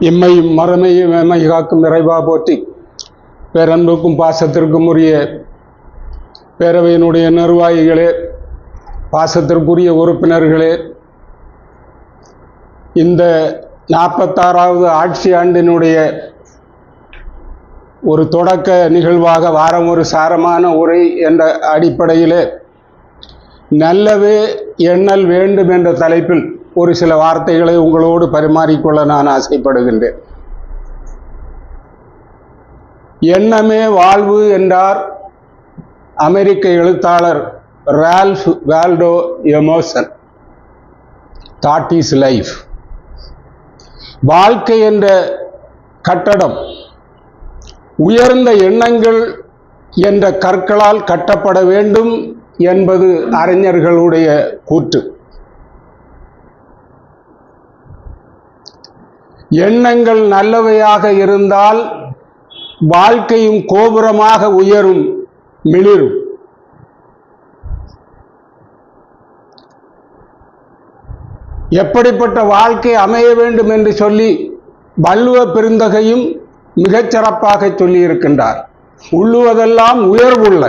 இம்மையும் மறுமையும் எம்மை காக்கும் இறைவா போற்றி. பேரன்புக்கும் பாசத்திற்கும் உரிய பேரவையினுடைய நிர்வாகிகளே பாசத்திற்குரிய உறுப்பினர்களே இந்த நாற்பத்தாறாவது ஆட்சி ஆண்டினுடைய ஒரு தொடக்க நிகழ்வாக வாரம் ஒரு சாரமான உரை என்ற அடிப்படையிலே நல்லவே எண்ணல் வேண்டும் என்ற தலைப்பில் ஒரு சில வார்த்தைகளை உங்களோடு பரிமாறிக்கொள்ள நான் ஆசைப்படுகின்றேன். எண்ணமே வாழ்வு என்றார் அமெரிக்க எழுத்தாளர் Ralph Waldo Emerson thought is life வாழ்க்கை என்ற கட்டடம் உயர்ந்த எண்ணங்கள் என்ற கற்களால் கட்டப்பட வேண்டும் என்பது அறிஞர்களுடைய கூற்று. எண்ணங்கள் நல்லவையாக இருந்தால் வாழ்க்கையும் கோபுரமாக உயரும் மிளிரும். எப்படிப்பட்ட வாழ்க்கை அமைய வேண்டும் என்று சொல்லி வள்ளுவ பெருந்தகையும் மிகச்சிறப்பாக சொல்லியிருக்கின்றார். உள்ளுவதெல்லாம் உயர்வுள்ள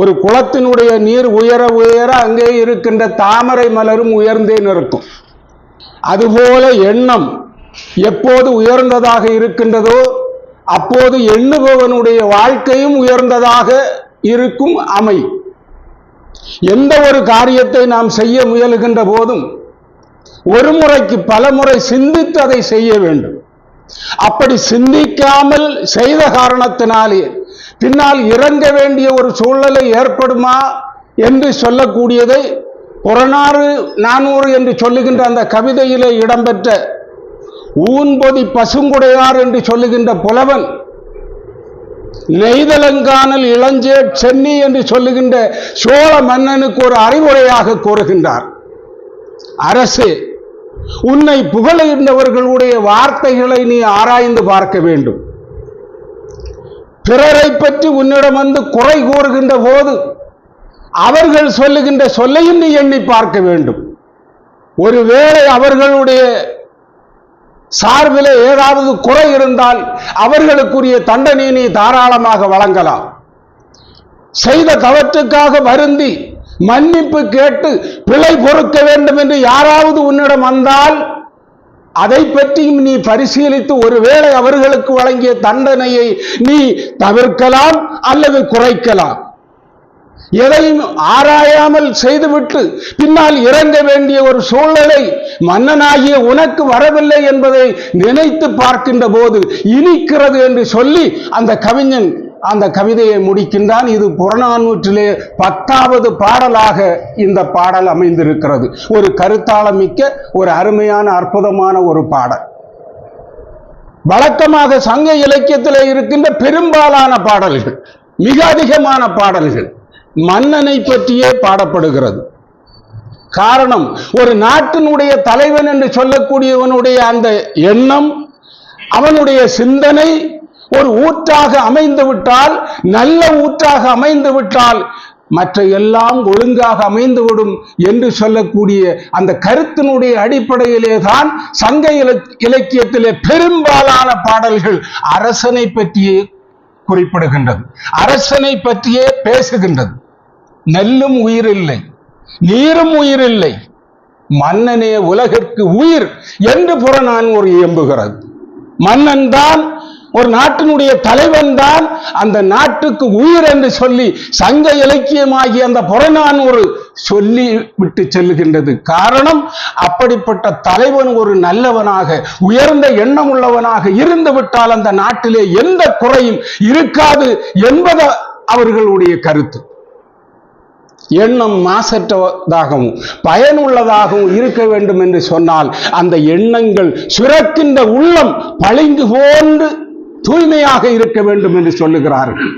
ஒரு குளத்தினுடைய நீர் உயர உயர அங்கே இருக்கின்ற தாமரை மலரும் உயர்ந்தே நிற்கும். அதுபோல எண்ணம் எப்போது உயர்ந்ததாக இருக்கின்றதோ அப்போது எண்ணுபவனுடைய வாழ்க்கையும் உயர்ந்ததாக இருக்கும் அமை. எந்த ஒரு காரியத்தை நாம் செய்ய முயலுகின்ற போதும் ஒரு முறைக்கு பல முறை சிந்தித்து அதை செய்ய வேண்டும். அப்படி சிந்திக்காமல் செய்த காரணத்தினாலே பின்னால் இறங்க வேண்டிய ஒரு சூழ்நிலை ஏற்படுமா என்று சொல்லக்கூடியதை புறநாறு நானூறு என்று சொல்லுகின்ற அந்த கவிதையிலே இடம்பெற்ற ஊன்பொதி பசுங்குடையார் என்று சொல்லுகின்ற புலவன் நெய்தலங்கானல் இளஞ்சே சென்னி என்று சொல்லுகின்ற சோழ மன்னனுக்கு ஒரு அறிவுரையாக கூறுகின்றார். அரசு உன்னை புகழ்கின்றவர்களுடைய வார்த்தைகளை நீ ஆராய்ந்து பார்க்க வேண்டும். பிறரை பற்றி உன்னிடம் வந்து குறை கூறுகின்ற போது அவர்கள் சொல்லுகின்ற சொல்லையும் நீ எண்ணி பார்க்க வேண்டும். ஒருவேளை அவர்களுடைய சார்பில் ஏதாவது குறை இருந்தால் அவர்களுக்குரிய தண்டனை நீ தாராளமாக வழங்கலாம். செய்த தவற்றுக்காக வருந்தி மன்னிப்பு கேட்டு பிழை பொறுக்க வேண்டும் என்று யாராவது உன்னிடம் வந்தால் அதை பற்றியும் நீ பரிசீலித்து ஒருவேளை அவர்களுக்கு வழங்கிய தண்டனையை நீ தவிர்க்கலாம் அல்லது குறைக்கலாம். எதையும் ஆராயாமல் செய்துவிட்டு பின்னால் இறங்க வேண்டிய ஒரு சூழ்நிலை மன்னனாகிய உனக்கு வரவில்லை என்பதை நினைத்து பார்க்கின்ற போது இனிக்கிறது என்று சொல்லி அந்த கவிஞன் அந்த கவிதையை முடிக்கின்றான். இது புறநானூற்றிலே பத்தாவது பாடலாக இந்த பாடல் அமைந்திருக்கிறது. ஒரு கருத்தாளமிக்க ஒரு அருமையான அற்புதமான ஒரு பாடல். வழக்கமாக சங்க இலக்கியத்தில் இருக்கின்ற பெரும்பாலான பாடல்கள் மிக அதிகமான பாடல்கள். மன்னனை பற்றியே பாடப்படுகிறது. காரணம் ஒரு நாட்டினுடைய தலைவன் என்று சொல்லக்கூடியவனுடைய அந்த எண்ணம் அவனுடைய சிந்தனை ஒரு ஊற்றாக அமைந்து விட்டால் நல்ல ஊற்றாக அமைந்து விட்டால் மற்ற எல்லாம் ஒழுங்காக அமைந்துவிடும் என்று சொல்லக்கூடிய அந்த கருத்தினுடைய அடிப்படையிலே தான் சங்க இலக்கியத்திலே பெரும்பாலான பாடல்கள் அரசனை பற்றியே குறிப்பிடுகின்றது. அரசனை பற்றியே பேசுகின்றது. நெல்லும் உயிரில்லை நீரும் உயிரில்லை. மன்னனே உலகிற்கு உயிர் என்று புறநான் ஒரு இயம்புகிறது. மன்னன் தான் ஒரு நாட்டினுடைய தலைவன் தான் அந்த நாட்டுக்கு உயிர் என்று சொல்லி சங்க இலக்கியமாகி அந்த புறநான் ஒரு சொல்லி விட்டு செல்லுகின்றது காரணம் அப்படிப்பட்ட தலைவன் ஒரு நல்லவனாக உயர்ந்த எண்ணம் உள்ளவனாக இருந்து விட்டால் அந்த நாட்டிலே எந்த குறையும் இருக்காது என்பது அவர்களுடைய கருத்து. எண்ணம் மாசற்றதாகவும் பயனுள்ளதாகவும் இருக்க வேண்டும் என்று சொன்னால் அந்த எண்ணங்கள் சுரக்கின்ற உள்ளம் பளிங்கு போன்று தூய்மையாக இருக்க வேண்டும் என்று சொல்லுகிறார்கள்.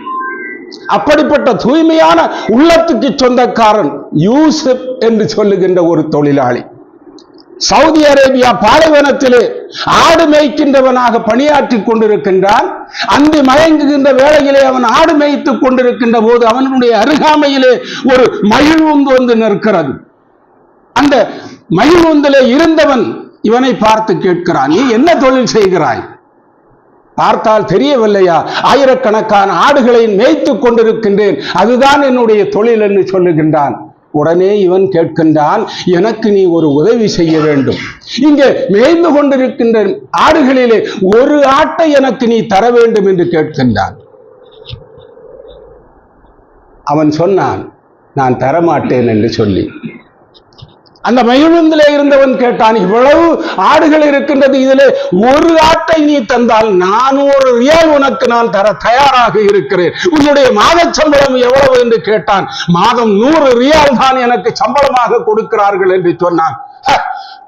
அப்படிப்பட்ட தூய்மையான உள்ளத்துக்கு சொந்தக்காரன் யூசுப் என்று சொல்லுகின்ற ஒரு தொழிலாளி. சவுதி அரேபியா பாலைவனத்திலே ஆடு மேய்க்கின்றவனாக பணியாற்றிக் கொண்டிருக்கின்றான். அன்பு மயங்குகின்ற வேளையிலே அவன் ஆடு மேய்த்துக் கொண்டிருக்கின்ற போது அவனுடைய அருகாமையிலே ஒரு மகிழ்வுந்து வந்து நிற்கிறது. அந்த மகிழ்வுந்திலே இருந்தவன் இவனை பார்த்து கேட்கிறான் நீ என்ன தொழில் செய்கிறாய்? பார்த்தால் தெரியவில்லையா? ஆயிரக்கணக்கான ஆடுகளை மேய்த்துக் கொண்டிருக்கின்றேன். அதுதான் என்னுடைய தொழில் என்று சொல்லுகின்றான். உடனே இவன் கேட்கின்றான் எனக்கு நீ ஒரு உதவி செய்ய வேண்டும். இங்கே மேய்ந்து கொண்டிருக்கின்ற ஆடுகளிலே ஒரு ஆட்டை எனக்கு நீ தர வேண்டும் என்று கேட்கின்றான். அவன் சொன்னான் நான் தரமாட்டேன் என்று சொல்லி. அந்த மகிழுந்திலே இருந்தவன் கேட்டான் இவ்வளவு ஆடுகள் இருக்கின்றது இதிலே ஒரு ஆட்டை நீ தந்தால் நானூறு ரியால் உனக்கு நான் தர தயாராக இருக்கிறேன். உன்னுடைய மாத சம்பளம் எவ்வளவு? என்று கேட்டான். மாதம் நூறு ரியால் தான் எனக்கு சம்பளமாக கொடுக்கிறார்கள் என்று சொன்னான்.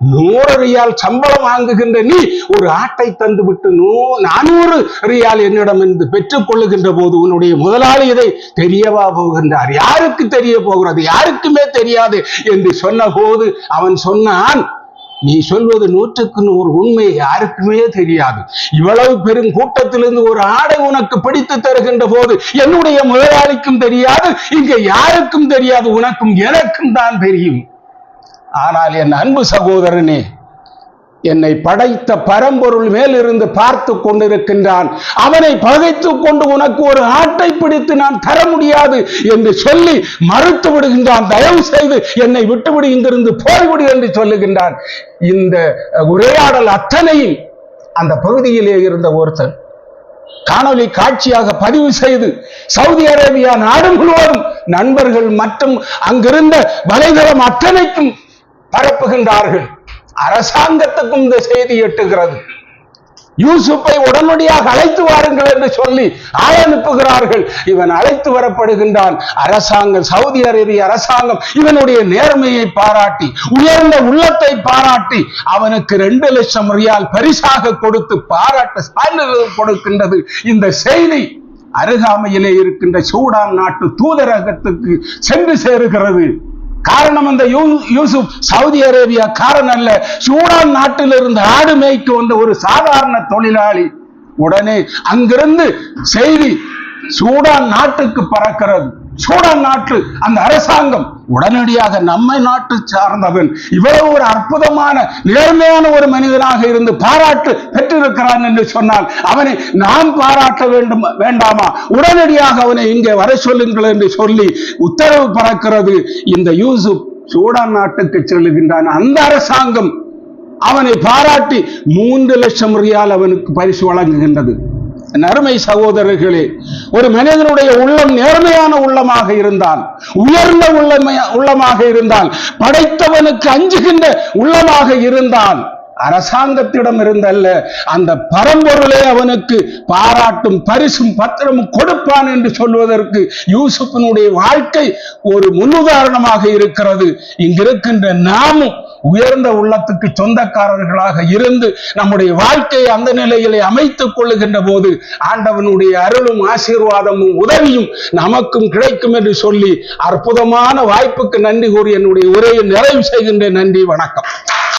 நூறு ரியால் சம்பளம் வாங்குகின்ற நீ ஒரு ஆட்டை தந்து விட்டு நூ நானூறு ரியால் என்னிடம் இருந்து பெற்றுக் கொள்ளுகின்ற போது உன்னுடைய முதலாளி இதை தெரியவா போகின்றார். யாருக்கு தெரிய போகிறது? யாருக்குமே தெரியாது என்று சொன்ன போது அவன் சொன்னான் நீ சொல்வது நூற்றுக்கு நூறு உண்மை யாருக்குமே தெரியாது. இவ்வளவு பெரும் கூட்டத்திலிருந்து ஒரு ஆடை உனக்கு பிடித்து தருகின்ற போது என்னுடைய முதலாளிக்கும் தெரியாது இங்க யாருக்கும் தெரியாது உனக்கும் எனக்கும் தான் தெரியும். ஆனால் என் அன்பு சகோதரனே என்னை படைத்த பரம்பொருள் மேலிருந்து பார்த்து கொண்டிருக்கின்றான். அவனை பகைத்து கொண்டு உனக்கு ஒரு ஆட்டை பிடித்து நான் தர முடியாது என்று சொல்லி மறுத்து விடுகின்றான். தயவு செய்து என்னை விட்டுவிடு இங்கிருந்து போய்விடு என்று சொல்லுகின்றான். இந்த உரையாடல் அத்தனையும் அந்த பகுதியிலே இருந்த ஒருத்தன் காணொளி காட்சியாக பதிவு செய்து சவுதி அரேபியா நாடு முழுவதும் நண்பர்கள் மற்றும் அங்கிருந்த வலைதளம் அத்தனைக்கும் பரப்புகின்றார்கள். அரசாங்கத்துக்கும் இந்த செய்தி எட்டுகிறது. யூசுப்பை உடனடியாக அழைத்து வாருங்கள் என்று சொல்லி ஆள் அனுப்புகிறார்கள். இவன் அழைத்து வரப்படுகின்றான். அரசாங்கம் சவுதி அரேபிய அரசாங்கம் இவனுடைய நேர்மையை பாராட்டி உயர்ந்த உள்ளத்தை பாராட்டி அவனுக்கு ரெண்டு லட்சம் ரியால் பரிசாக கொடுத்து பாராட்ட சான்றிதழ் கொடுக்கின்றது. இந்த செய்தி அருகாமையிலே இருக்கின்ற சூடான் நாட்டு தூதரகத்துக்கு சென்று சேருகிறது. காரணம் அந்த யூ- யூசுப் சவுதி அரேபியா காரன் அல்ல. சூடான் நாட்டில் இருந்து ஆடு மேய்க்கு வந்த ஒரு சாதாரண தொழிலாளி உடனே அங்கிருந்து செய்தி சூடான் நாட்டுக்கு பறக்கிறது. சூடான் நாட்டு அந்த அரசாங்கம் உடனடியாக நம்மை நாட்டு சார்ந்தவன். இவ்வளவு ஒரு அற்புதமான நேர்மையான ஒரு மனிதனாக இருந்து பாராட்டு பெற்றிருக்கிறான் என்று சொன்னால் அவனை நாம் பாராட்ட வேண்டும் வேண்டாமா? உடனடியாக அவனை இங்கே வர சொல்லுங்கள் என்று சொல்லி உத்தரவு பறக்கிறது. இந்த யூசுப் சூடான் நாட்டுக்கு செல்லுகின்றான். அந்த அரசாங்கம் அவனை பாராட்டி மூன்று லட்சம் ரியால் அவனுக்கு பரிசு வழங்குகின்றது. என் சகோதரர்களே ஒரு மனிதனுடைய உள்ளம் நேர்மையான உள்ளமாக இருந்தால் உயர்ந்த உள்ளமையா உள்ளமாக இருந்தால் படைத்தவனுக்கு அஞ்சுகின்ற உள்ளமாக இருந்தால் அரசாங்கத்திடம் இருந்தல்ல அந்த பரம்பொருளை அவனுக்கு பாராட்டும் பரிசும் பத்திரமும் கொடுப்பான் என்று சொல்வதற்கு யூசுப்பினுடைய வாழ்க்கை ஒரு முன்னுதாரணமாக இருக்கிறது. இங்கிருக்கின்ற நாமும் உயர்ந்த உள்ளத்துக்கு சொந்தக்காரர்களாக இருந்து நம்முடைய வாழ்க்கையை அந்த நிலையிலே அமைத்துக் கொள்ளுகின்ற போது ஆண்டவனுடைய அருளும் ஆசீர்வாதமும் உதவியும் நமக்கும் கிடைக்கும் என்று சொல்லி அற்புதமான வாய்ப்புக்கு நன்றி கூறி என்னுடைய உரையை நிறைவு செய்கின்ற நன்றி வணக்கம்.